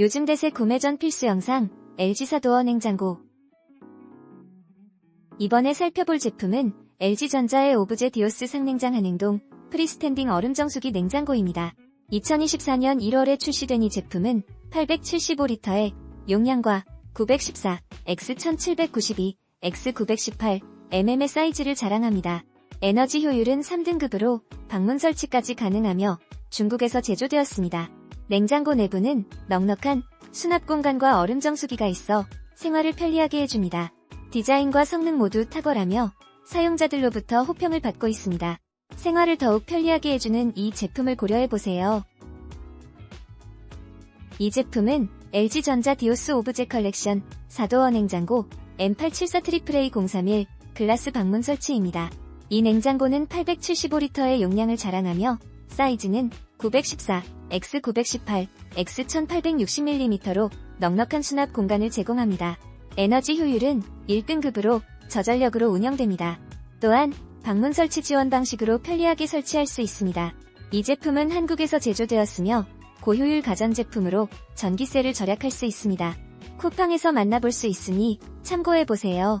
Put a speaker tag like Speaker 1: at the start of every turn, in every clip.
Speaker 1: 요즘 대세 구매 전 필수 영상 LG 사 도어 냉장고 이번에 살펴볼 제품은 LG전자의 오브제 디오스 상냉장 한행동 프리스탠딩 얼음 정수기 냉장고입니다. 2024년 1월에 출시된 이 제품은 875리터의 용량과 914, X1792, X918, mm의 사이즈를 자랑합니다. 에너지 효율은 3등급으로 방문 설치까지 가능하며 중국에서 제조되었습니다. 냉장고 내부는 넉넉한 수납 공간과 얼음 정수기가 있어 생활을 편리하게 해줍니다. 디자인과 성능 모두 탁월하며 사용자들로부터 호평을 받고 있습니다. 생활을 더욱 편리하게 해주는 이 제품을 고려해보세요. 이 제품은 LG전자 디오스 오브제 컬렉션 4도어 냉장고 M874 트리플A 031 글라스 방문 설치입니다. 이 냉장고는 875리터의 용량을 자랑하며 사이즈는 914, X918, X1860mm로 넉넉한 수납 공간을 제공합니다. 에너지 효율은 1등급으로 저전력으로 운영됩니다. 또한 방문 설치 지원 방식으로 편리하게 설치할 수 있습니다. 이 제품은 한국에서 제조되었으며 고효율 가전제품으로 전기세를 절약할 수 있습니다. 쿠팡에서 만나볼 수 있으니 참고해보세요.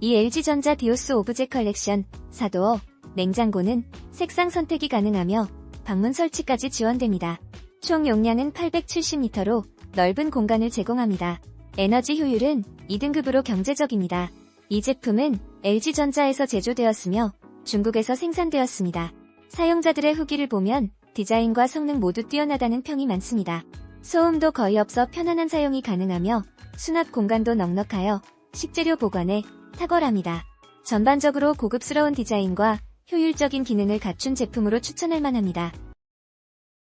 Speaker 1: 이 LG전자 디오스 오브제 컬렉션 4도어 냉장고는 색상 선택이 가능하며 방문 설치까지 지원됩니다. 총 용량은 870리터로 넓은 공간을 제공합니다. 에너지 효율은 2등급으로 경제적입니다. 이 제품은 LG전자에서 제조되었으며 중국에서 생산되었습니다. 사용자들의 후기를 보면 디자인과 성능 모두 뛰어나다는 평이 많습니다. 소음도 거의 없어 편안한 사용이 가능하며 수납 공간도 넉넉하여 식재료 보관에 탁월합니다. 전반적으로 고급스러운 디자인과 효율적인 기능을 갖춘 제품으로 추천할 만합니다.